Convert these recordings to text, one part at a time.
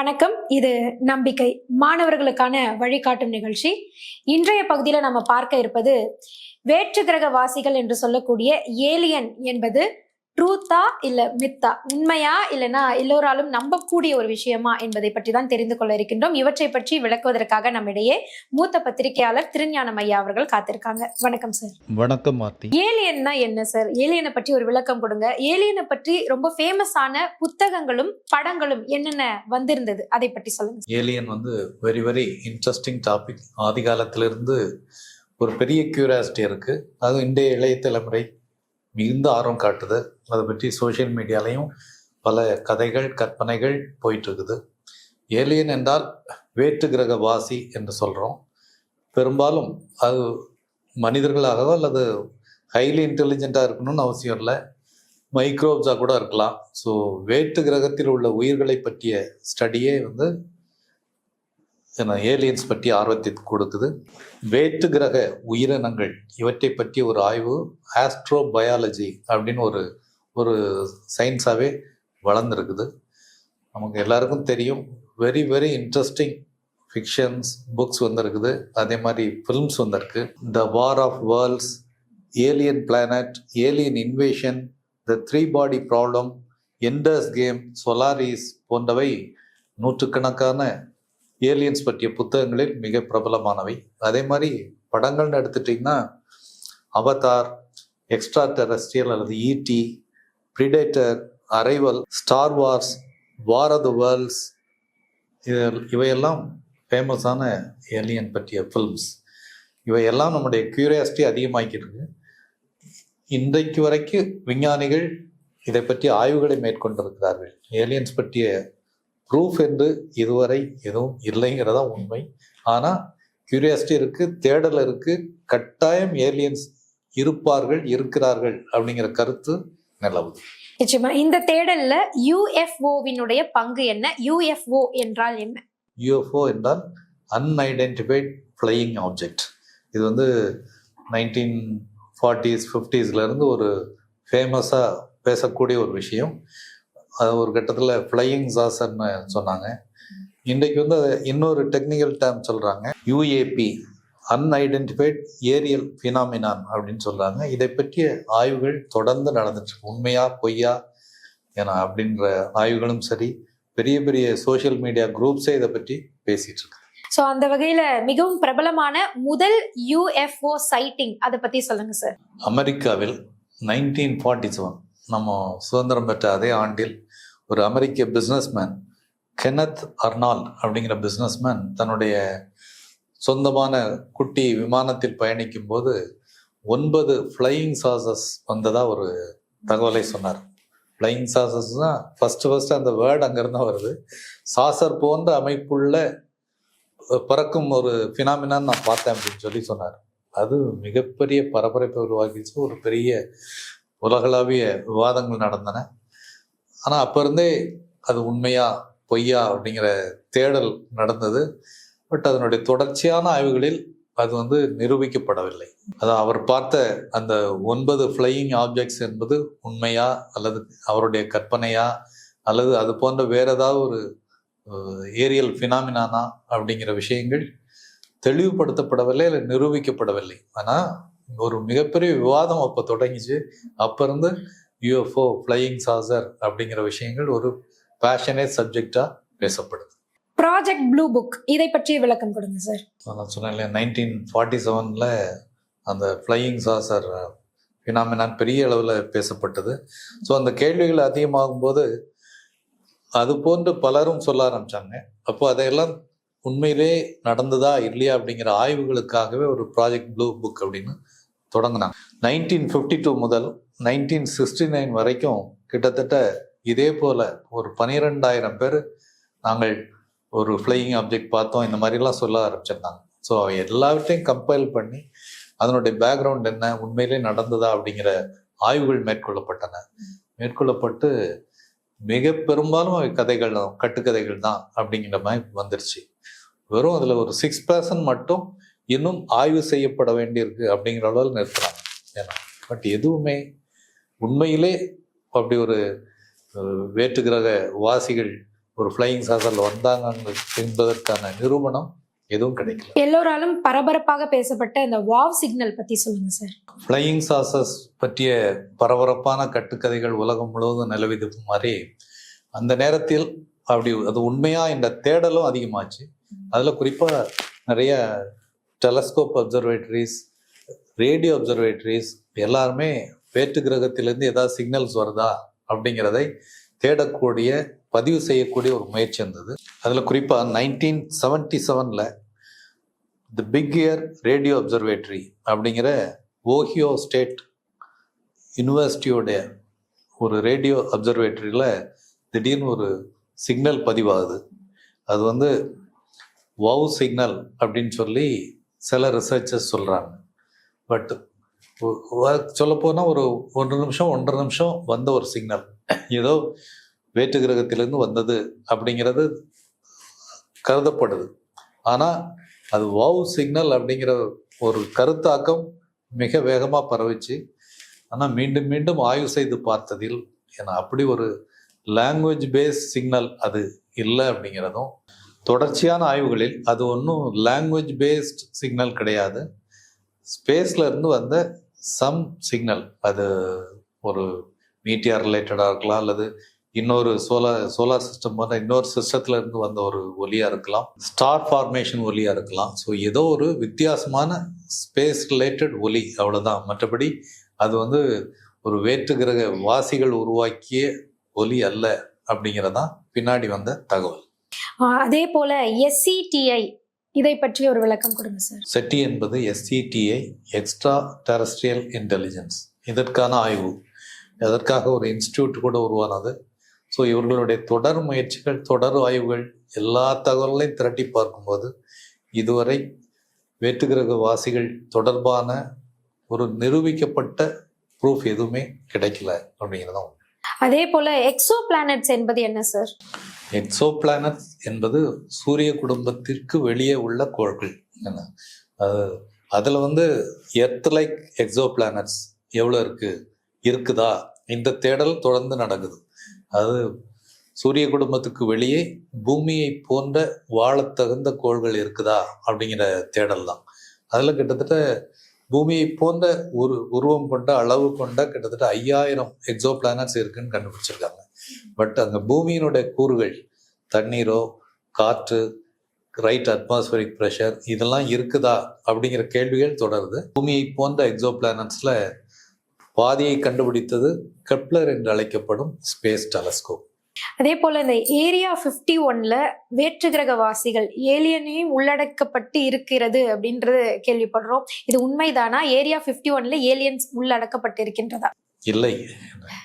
வணக்கம். இது நம்பிக்கை மாணவர்களுக்கான வழிகாட்டும் நிகழ்ச்சி. இன்றைய பகுதியில் நம்ம பார்க்க இருப்பது வேற்று கிரக வாசிகள் என்று சொல்லக்கூடிய ஏலியன் என்பது ட்ரூத்தா இல்ல மித்தா உண்மையா இல்லைன்னா எல்லோராலும் நம்பக்கூடிய ஒரு விஷயமா என்பதை பற்றி தான் தெரிந்து கொள்ள இருக்கின்றோம். இவற்றை பற்றி விளக்குவதற்காக நம்மிடையே மூத்த பத்திரிகையாளர் திருஞானம் ஐயா அவர்கள் காத்திருக்காங்க. வணக்கம் சார் வணக்கம் மாத்தி. ஏலியன்னா என்ன சார் ஏலியனை பற்றி ஒரு விளக்கம் கொடுங்க. ஏலியனை பற்றி ரொம்ப ஃபேமஸான புத்தகங்களும் படங்களும் என்னென்ன வந்திருந்தது? அதை பற்றி சொல்லுங்க ஏலியன் வந்து வெரி வெரி இன்ட்ரெஸ்டிங் டாபிக் ஆதி காலத்திலிருந்து ஒரு பெரிய கியூரியாசிட்டி இருக்கு. அதுவும் இன்றைய இளைய தலைமுறை மிகுந்த ஆர்வம் காட்டுது. அதை பற்றி சோஷியல் மீடியாலையும் பல கதைகள் கற்பனைகள் போயிட்டுருக்குது. ஏலியன் என்றால் வேற்று கிரக வாசி என்று சொல்கிறோம் பெரும்பாலும் அது மனிதர்களாகவோ அல்லது ஹைலி இன்டெலிஜென்ட்டாக இருக்கணும்னு அவசியம் இல்லை. மைக்ரோப்ஸாக கூட இருக்கலாம். ஸோ வேற்று கிரகத்தில் உள்ள உயிர்களை பற்றிய ஸ்டடியே வந்து ஏலியன்ஸ் பற்றி ஆர்வத்தை கொடுக்குது வேற்று கிரக உயிரினங்கள் இவற்றை பற்றி ஒரு ஆய்வு ஆஸ்ட்ரோ பயாலஜி அப்படின்னு ஒரு ஒரு சயின்ஸாகவே வளர்ந்துருக்குது. நமக்கு எல்லாருக்கும் தெரியும் very very interesting fictions books வந்திருக்குது. அதே மாதிரி ஃபில்ம்ஸ் வந்திருக்கு. The war of worlds alien planet alien invasion the three body problem Ender's game Solaris போன்றவை நூற்றுக்கணக்கான ஏலியன்ஸ் பற்றிய புத்தகங்களில் மிக பிரபலமானவை. அதே மாதிரி படங்கள்னு எடுத்துட்டிங்கன்னா அவதார் எக்ஸ்ட்ரா டெரஸ்ட்ரியல் அல்லது ET predator arrival star wars war of the worlds இது இவையெல்லாம் ஃபேமஸான ஏலியன் பற்றிய ஃபில்ம்ஸ் இவையெல்லாம் நம்முடைய கியூரியாசிட்டி அதிகமாக்கிட்டு இன்றைக்கு வரைக்கும் விஞ்ஞானிகள் இதை பற்றி ஆய்வுகளை மேற்கொண்டிருக்கிறார்கள். ஏலியன்ஸ் பற்றிய ப்ரூஃப் என்று இதுவரை எதுவும் இல்லைங்கிறதா உண்மை. ஆனால் கியூரியாசிட்டி இருக்கு தேடல் இருக்கு கட்டாயம் ஏலியன்ஸ் இருப்பார்கள் இருக்கிறார்கள் அப்படிங்கிற கருத்து நிலவுது. நிச்சயமா. இந்த தேடல்ல யூஎஃப்ஓவினுடைய பங்கு என்ன? யூஎஃப்ஓ என்றால் என்ன? யூஎஃப்ஓ என்றால் அன்ஐடென்டிஃபைட் ஃப்ளையிங் ஆப்ஜெக்ட் இது வந்து நைன்டீன் ஃபார்ட்டிஸ் ஃபிஃப்டிஸ்லேருந்து ஒரு ஃபேமஸாக பேசக்கூடிய ஒரு விஷயம். அது ஒரு கட்டத்தில் ஃப்ளையிங் சாசர்னு சொன்னாங்க. இன்றைக்கு வந்து இன்னொரு டெக்னிக்கல் டேர்ம் சொல்கிறாங்க யூஏபி அன்ஐடென்டிஃபைட் ஏரியல் ஃபினாமினான் அப்படின்னு சொல்கிறாங்க இதை பற்றிய ஆய்வுகள் தொடர்ந்து நடந்துட்டு இருக்கு. உண்மையா பொய்யா ஏன்னா அப்படின்ற ஆய்வுகளும் சரி பெரிய பெரிய சோஷியல் மீடியா குரூப்ஸே இதை பற்றி பேசிட்டு இருக்கு. சோ அந்த வகையில மிகவும் பிரபலமான முதல் யூஎஃப்ஓ சைட்டிங் அதை பத்தி சொல்லுங்க சார் அமெரிக்காவில் நைன்டீன் ஃபார்ட்டி செவன் நம்ம சுதந்திரம் பெற்ற அதே ஆண்டில் ஒரு அமெரிக்க பிஸ்னஸ்மேன் கெனத் அர்னால் அப்படிங்கிற பிஸ்னஸ்மேன் தன்னுடைய சொந்தமான குட்டி விமானத்தில் பயணிக்கும் போது ஒன்பது ஃப்ளையிங் சாசஸ் வந்ததாக ஒரு தகவலை சொன்னார். ஃப்ளையிங் சாசஸ் ஃபஸ்ட்டு ஃபஸ்ட்டு அந்த வேர்டு அங்கேருந்து வருது. சாசர் போன்ற அமைப்புள்ள பறக்கும் ஒரு ஃபினாமினான் நான் பார்த்தேன் அப்படின்னு சொல்லி சொன்னார். அது மிகப்பெரிய பரபரப்பை உருவாக்கிச்சு. ஒரு பெரிய உலகளாவிய விவாதங்கள் நடந்தன. ஆனால் அப்போ இருந்தே அது உண்மையா பொய்யா அப்படிங்கிற தேடல் நடந்தது. பட் அதனுடைய தொடர்ச்சியான ஆய்வுகளில் அது வந்து நிரூபிக்கப்படவில்லை. அதான் அவர் பார்த்த அந்த ஒன்பது ஃப்ளையிங் ஆப்ஜெக்ட்ஸ் என்பது உண்மையா அல்லது அவருடைய கற்பனையா அல்லது அது போன்ற வேற ஏதாவது ஒரு ஏரியல் ஃபினாமினானா அப்படிங்கிற விஷயங்கள் தெளிவுபடுத்தப்படவில்லை இல்லை நிரூபிக்கப்படவில்லை. ஆனால் ஒரு மிகப்பெரிய விவாதம் அப்போ தொடங்கிச்சு. அப்போ இருந்து யூஎஃப்ஓ ஃப்ளையிங் சாசர் அப்படிங்கிற விஷயங்கள் ஒரு பேஷனேட் சப்ஜெக்டாக பேசப்படுது. ப்ராஜெக்ட் ப்ளூ புக் இதை பற்றி விளக்கம் கொடுங்க சார் நான் சொன்னேன் இல்லையா நைன்டீன் ஃபார்ட்டி செவனில் அந்த ஃப்ளையிங் சாசர் ஃபினாமினான் பெரிய அளவில் பேசப்பட்டது. ஸோ அந்த கேள்விகள் அதிகமாகும் போது அது போன்று பலரும் சொல்ல ஆரம்பிச்சாங்க. அப்போ அதையெல்லாம் உண்மையிலே நடந்ததா இல்லையா அப்படிங்கிற ஆய்வுகளுக்காகவே ஒரு ப்ராஜெக்ட் ப்ளூ புக் அப்படின்னு தொடங்கினாங்க. நைன்டீன் ஃபிஃப்டி டூ முதல் நைன்டீன் சிக்ஸ்டி நைன் வரைக்கும் கிட்டத்தட்ட இதே போல் ஒரு பனிரெண்டாயிரம் பேர் நாங்கள் ஒரு ஃப்ளையிங் ஆப்ஜெக்ட் பார்த்தோம். இந்த மாதிரிலாம் சொல்ல ஆரம்பிச்சிருந்தாங்க. ஸோ எல்லாவற்றையும் கம்பைல் பண்ணி அதனுடைய பேக்ரவுண்ட் என்ன உண்மையிலே நடந்ததா அப்படிங்கிற ஆய்வுகள் மேற்கொள்ளப்பட்டன. மேற்கொள்ளப்பட்டு மிக பெரும்பாலும் அவை கதைகள் கட்டுக்கதைகள் தான் அப்படிங்கிற மாதிரி வந்துருச்சு. வெறும் அதில் ஒரு சிக்ஸ் பர்சன்ட் மட்டும் இன்னும் ஆய்வு செய்யப்பட வேண்டியிருக்கு அப்படிங்கிற அளவில் நிறுத்துறாங்க. ஏன்னா பட் எதுவுமே உண்மையிலே அப்படி ஒரு வேற்று கிரக வாசிகள் ஒரு ஃப்ளையிங் சாசரில் வந்தாங்க என்பதற்கான நிரூபணம் எதுவும் கிடைக்கல. எல்லோராலும் பரபரப்பாக பேசப்பட்ட இந்த வாவ் சிக்னல் பத்தி சொல்லுங்க சார். ஃப்ளையிங் சாசஸ் பற்றிய பரபரப்பான கட்டுக்கதைகள் உலகம் முழுவதும் நிலவிது மாதிரி அந்த நேரத்தில் அப்படி அது உண்மையா என்ற தேடலும் அதிகமாச்சு. அதில் குறிப்பாக நிறைய டெலஸ்கோப் அப்சர்வேட்டரிஸ் ரேடியோ அப்சர்வேட்டரிஸ் எல்லாருமே வேற்று கிரகத்திலேருந்து ஏதாவது சிக்னல்ஸ் வருதா அப்படிங்கிறதை தேடக்கூடிய பதிவு செய்யக்கூடிய ஒரு முயற்சி இருந்தது. அதில் குறிப்பாக நைன்டீன் செவன்டி செவனில் the big ear radio observatory அப்படிங்கிற ஓஹியோ ஸ்டேட் யூனிவர்சிட்டியோடைய ஒரு ரேடியோ அப்சர்வேட்டரியில் திடீர்னு ஒரு சிக்னல் பதிவாகுது. அது வந்து வவ் சிக்னல் அப்படின்னு சொல்லி சில ரிசர்ச்சர்ஸ் சொல்கிறாங்க பட் சொல்லப்போனால் ஒரு ஒன்று நிமிஷம் ஒன்றரை நிமிஷம் வந்த ஒரு சிக்னல் ஏதோ வேற்று கிரகத்திலேருந்து வந்தது அப்படிங்கிறது கருதப்படுது. ஆனால் அது வவ் சிக்னல் அப்படிங்கிற ஒரு கருத்தாக்கம் மிக வேகமாக பரவிச்சு ஆனால் மீண்டும் மீண்டும் ஆய்வு செய்து பார்த்ததில் ஏன்னா அப்படி ஒரு லாங்குவேஜ் பேஸ் சிக்னல் அது இல்லை அப்படிங்கிறதும் தொடர்ச்சியான ஆய்வுகளில் அது ஒன்றும் லாங்குவேஜ் பேஸ்ட் சிக்னல் கிடையாது. ஸ்பேஸ்லேருந்து வந்த சம் சிக்னல் அது ஒரு மீட்டியார் ரிலேட்டடாக இருக்கலாம் அல்லது இன்னொரு சோலார் சோலார் சிஸ்டம் போன்ற இன்னொரு சிஸ்டத்தில் இருந்து வந்த ஒரு ஒலியாக இருக்கலாம் ஸ்டார் ஃபார்மேஷன் ஒலியாக இருக்கலாம். ஸோ ஏதோ ஒரு வித்தியாசமான ஸ்பேஸ் ரிலேட்டட் ஒலி அவ்வளோதான் மற்றபடி அது வந்து ஒரு வேற்று கிரக வாசிகள் உருவாக்கிய ஒலி அல்ல அப்படிங்கிறதான் பின்னாடி வந்த தகவல். அதே போல எஸ்சிடிஐ இதை பற்றி ஒரு விளக்கம் கொடுங்க சார் செட்டி என்பது எஸ்சிடிஐ எக்ஸ்ட்ரா டெரஸ்ட்ரியல் இன்டெலிஜென்ஸ் இதற்கான ஆய்வு. அதற்காக ஒரு இன்ஸ்டியூட் கூட உருவானது. ஸோ இவர்களுடைய தொடர் முயற்சிகள் தொடர் ஆய்வுகள் எல்லா தகவல்களையும் திரட்டி பார்க்கும்போது இதுவரை வேற்றுக்கிரக வாசிகள் தொடர்பான ஒரு நிரூபிக்கப்பட்ட ப்ரூஃப் எதுவுமே கிடைக்கல அப்படிங்கிறதான் உண்மை. அதே போல எக்ஸோ பிளானட்ஸ் என்பது என்ன சார் எக்ஸோ பிளானட் என்பது சூரிய குடும்பத்திற்கு வெளியே உள்ள கோள்கள். என்ன? அது அதில் வந்து எர்த் லைக் எக்ஸோ பிளானட்ஸ் எவ்வளோ இருக்குது? இருக்குதா இந்த தேடல் தொடர்ந்து நடக்குது. அது சூரிய குடும்பத்துக்கு வெளியே பூமியை போன்ற வாழத் தகுந்த கோள்கள் இருக்குதா? அப்படிங்கிற தேடல் தான். அதில் கிட்டத்தட்ட பூமியை போன்ற ஒரு உருவம் கொண்ட அளவு கொண்ட கிட்டத்தட்ட ஐயாயிரம் எக்ஸோ பிளானட்ஸ் இருக்குன்னு கண்டுபிடிச்சிருக்காங்க. பட் அந்த பூமியினுடைய கூறுகள் தண்ணீரோ காற்று ரைட் அட்மாஸ்பரிக் ப்ரெஷர் இதெல்லாம் இருக்குதா அப்படிங்கிற கேள்விகள் தொடருது. பூமியை போன்ற எக்ஸோ பிளானட்ஸில் பாதியை கண்டுபிடித்தது கெப்லர் என்று அழைக்கப்படும் ஸ்பேஸ் டெலஸ்கோப் அதே போல இந்த ஏரியா 51 ஒன்ல வேற்று கிரக வாசிகள் ஏலியனையும் உள்ளடக்கப்பட்டு இருக்கிறது அப்படின்றது கேள்விப்படுறோம். இது உண்மைதானா? ஏரியா 51 ஒன்ல ஏலியன்ஸ் உள்ளடக்கப்பட்டு இருக்கின்றதா இல்லை.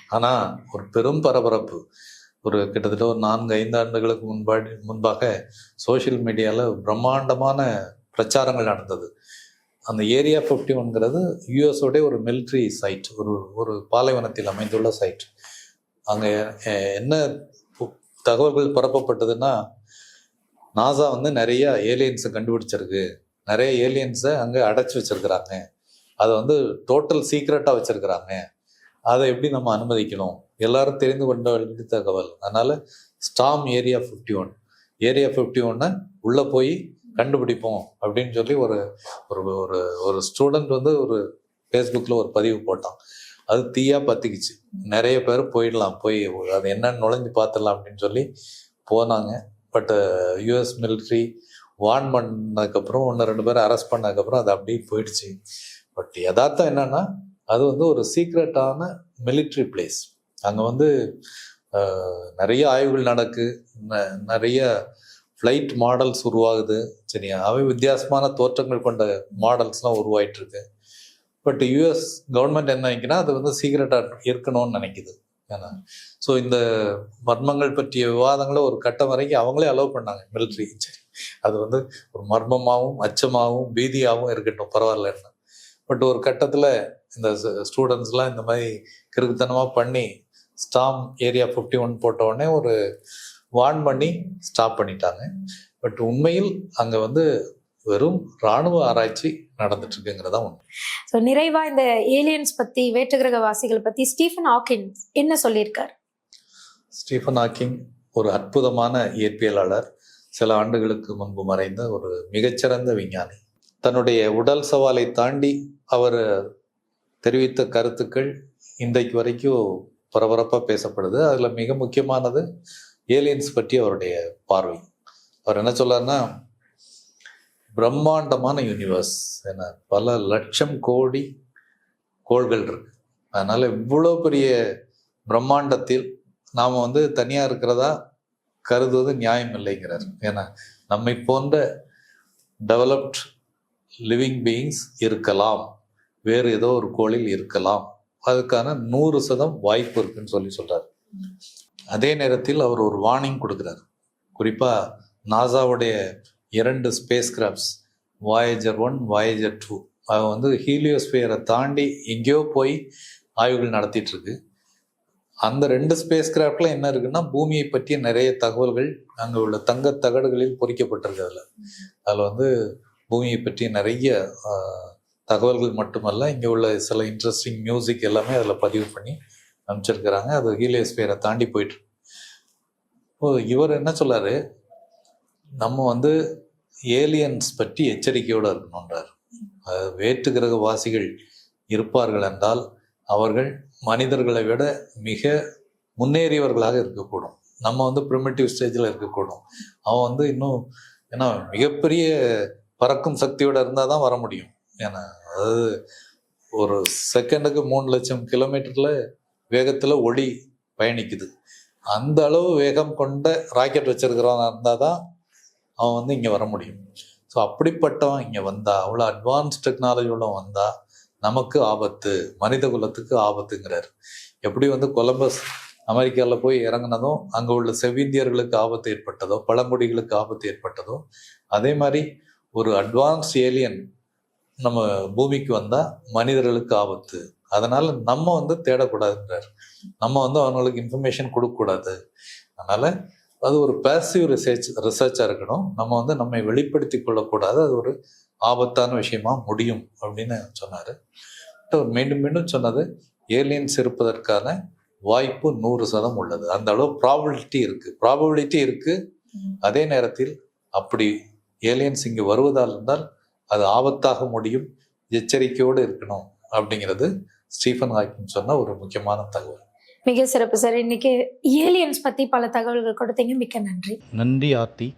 ஆனால் ஒரு பெரும் பரபரப்பு. ஒரு கிட்டத்தட்ட ஒரு நான்கு ஐந்து ஆண்டுகளுக்கு முன்பாடி முன்பாக சோஷியல் மீடியாவில் பிரம்மாண்டமான பிரச்சாரங்கள் நடந்தது. அந்த ஏரியா ஃபிஃப்டி ஒன்கிறது யூஎஸோடைய ஒரு மிலிட்ரி சைட் ஒரு ஒரு பாலைவனத்தில் அமைந்துள்ள சைட். அங்கே என்ன தகவல்கள் பரப்பப்பட்டதுன்னா நாசா வந்து நிறைய ஏலியன்ஸை கண்டுபிடிச்சிருக்கு. நிறைய ஏலியன்ஸை அங்கே அடைச்சி வச்சிருக்கிறாங்க. அதை வந்து டோட்டல் சீக்ரெட்டாக வச்சுருக்குறாங்க. அதை எப்படி நம்ம அனுமதிக்கணும்? எல்லாரும் தெரிந்து கொண்ட வேண்டிய தகவல். அதனால ஸ்டாம் area fifty one area fifty ஒன்னை உள்ளே போய் கண்டுபிடிப்போம் அப்படின்னு சொல்லி ஒரு ஒரு ஒரு ஒரு ஸ்டூடெண்ட் வந்து ஒரு ஃபேஸ்புக்கில் ஒரு பதிவு போட்டான். அது தீயா பத்திக்குச்சு. நிறைய பேர் போயிடலாம். போய் அது என்னன்னு நுழைஞ்சு பார்த்துடலாம் அப்படின்னு சொல்லி போனாங்க. பட் யூஎஸ் மிலிட்ரி வார்ன் பண்ணதுக்கப்புறம் ஒன்று ரெண்டு பேர் அரெஸ்ட் பண்ணதுக்கப்புறம் அது அப்படியே போயிடுச்சு. பட் யதார்த்தம் என்னன்னா அது வந்து ஒரு சீக்ரெட்டான மிலிட்ரி பிளேஸ் அங்கே வந்து நிறைய ஆய்வுகள் நடக்கு. நிறைய ஃப்ளைட் மாடல்ஸ் உருவாகுது. சரியா அவை வித்தியாசமான தோற்றங்கள் கொண்ட மாடல்ஸ்லாம் உருவாயிட்டு இருக்கு பட் யூஎஸ் கவர்மெண்ட் என்ன நினைக்குன்னா அது வந்து சீக்ரெட்டாக இருக்கணும்னு நினைக்குது. ஏன்னா ஸோ இந்த மர்மங்கள் பற்றிய விவாதங்களை ஒரு கட்டம் வரைக்கும் அவங்களே அலோவ் பண்ணாங்க மிலிட்ரி சரி அது வந்து ஒரு மர்மமாகவும் அச்சமாகவும் பீதியாகவும் இருக்கட்டும் பரவாயில்லன்னு. பட் ஒரு கட்டத்தில் இந்த ஸ்டூடெண்ட்ஸ்லாம் இந்த மாதிரி கிறுக்குத்தனமாக பண்ணி ஸ்டாம் ஏரியா ஃபிஃப்டி ஒன் போட்ட உடனே ஒரு வார்ன் பண்ணி ஸ்டாப் பண்ணிட்டாங்க. பட் உண்மையில் அங்கே வந்து வெறும் இராணுவ ஆராய்ச்சி நடந்துட்டு இருக்குங்கிறதா உண்மை. ஸோ நிறைவா இந்த ஏலியன்ஸ் பத்தி வேற்று கிரக வாசிகள் பத்தி ஸ்டீஃபன் ஹாக்கின்ஸ் என்ன சொல்லியிருக்கார்? ஸ்டீஃபன் ஹாக்கிங் ஒரு அற்புதமான இயற்பியலாளர் சில ஆண்டுகளுக்கு முன்பு மறைந்த ஒரு மிகச்சிறந்த விஞ்ஞானி. தன்னுடைய உடல் சவாலை தாண்டி அவர் தெரிவித்த கருத்துக்கள் இன்றைக்கு வரைக்கும் பரபரப்பாக பேசப்படுது. அதில் மிக முக்கியமானது ஏலியன்ஸ் பற்றி அவருடைய பார்வை. அவர் என்ன சொல்லார்னா பிரம்மாண்டமான யூனிவர்ஸ் என பல லட்சம் கோடி கோள்கள் இருக்கு. அதனால் இவ்வளோ பெரிய பிரம்மாண்டத்தில் நாம் வந்து தனியாக இருக்கிறதா கருதுவது நியாயம் இல்லைங்கிறார். ஏன்னா நம்மை போன்ற டெவலப்ட் லிவிங் பீயிங்ஸ் இருக்கலாம். வேறு ஏதோ ஒரு கோளில் இருக்கலாம். அதுக்கான நூறு சதம் வாய்ப்பு இருக்குன்னு சொல்லி சொல்கிறார் அதே நேரத்தில் அவர் ஒரு வார்னிங் கொடுக்குறாரு. குறிப்பாக நாசாவுடைய இரண்டு space crafts Voyager one Voyager two அது வந்து ஹீலியோஸ்பியரை தாண்டி எங்கேயோ போய் ஆய்வுகள் நடத்திட்டுருக்கு அந்த ரெண்டு ஸ்பேஸ் கிராஃப்டில் என்ன இருக்குன்னா பூமியை பற்றிய நிறைய தகவல்கள் அங்கே உள்ள தங்க தகடுகளில் பொறிக்கப்பட்டிருக்கு அதில். அதில் வந்து பூமியை பற்றி நிறைய தகவல்கள் மட்டுமல்ல இங்கே உள்ள சில இன்ட்ரெஸ்டிங் மியூசிக் எல்லாமே அதில் பதிவு பண்ணி அனுப்பிச்சிருக்கிறாங்க. அது ஹீலியோஸ்பியரை தாண்டி போயிட்டு இப்போ இவர் என்ன சொல்லார்? நம்ம வந்து ஏலியன்ஸ் பற்றி எச்சரிக்கையோடு இருக்கணுன்றார் வேற்று கிரக வாசிகள் இருப்பார்கள் என்றால் அவர்கள் மனிதர்களை விட மிக முன்னேறியவர்களாக இருக்கக்கூடும். நம்ம வந்து ப்ரிமிட்டிவ் ஸ்டேஜில் இருக்கக்கூடும். அவன் வந்து இன்னும் ஏன்னா மிகப்பெரிய பறக்கும் சக்தியோட இருந்தால் தான் வர முடியும். ஏன்னா அதாவது ஒரு செகண்டுக்கு மூணு லட்சம் கிலோமீட்டரில் வேகத்தில் ஒளி பயணிக்குது. அந்த அளவு வேகம் கொண்ட ராக்கெட் வச்சிருக்கிறவன் இருந்தால் தான் அவன் வந்து இங்கே வர முடியும். ஸோ அப்படிப்பட்டவன் இங்கே வந்தா அவ்வளோ அட்வான்ஸ் டெக்னாலஜியோட வந்தா நமக்கு ஆபத்து மனித குலத்துக்கு ஆபத்துங்கிறார். எப்படி வந்து கொலம்பஸ் அமெரிக்காவில் போய் இறங்குனதும் அங்கே உள்ள செவ்விந்தியர்களுக்கு ஆபத்து ஏற்பட்டதோ பழங்குடிகளுக்கு ஆபத்து ஏற்பட்டதோ அதே மாதிரி ஒரு அட்வான்ஸ் ஏலியன் நம்ம பூமிக்கு வந்தா மனிதர்களுக்கு ஆபத்து. அதனால நம்ம வந்து தேடக்கூடாதுன்றார். நம்ம வந்து அவங்களுக்கு இன்ஃபர்மேஷன் கொடுக்கக்கூடாது. அதனால அது ஒரு பேசிவ் ரிசர்ச் ரிசர்ச்சாக இருக்கணும். நம்ம வந்து நம்மை வெளிப்படுத்தி கொள்ளக்கூடாது. அது ஒரு ஆபத்தான விஷயமா முடியும் அப்படின்னு சொன்னார். அவர் மீண்டும் மீண்டும் சொன்னது ஏலியன்ஸ் இருப்பதற்கான வாய்ப்பு நூறு சதம் உள்ளது. அந்த அளவு ப்ராபபிலிட்டி இருக்கு. ப்ராபபிலிட்டி இருக்கு. அதே நேரத்தில் அப்படி ஏலியன்ஸ் இங்கு வருவதால் இருந்தால் அது ஆபத்தாக முடியும். எச்சரிக்கையோடு இருக்கணும் அப்படிங்கிறது ஸ்டீஃபன் ஹாக்கிங் சொன்ன ஒரு முக்கியமான தகவல். மிக சிறப்பு சார். இன்னைக்கு ஏலியன்ஸ் பத்தி பல தகவல்கள் கொடுத்தீங்க. மிக்க நன்றி. நன்றி ஆர்த்தி.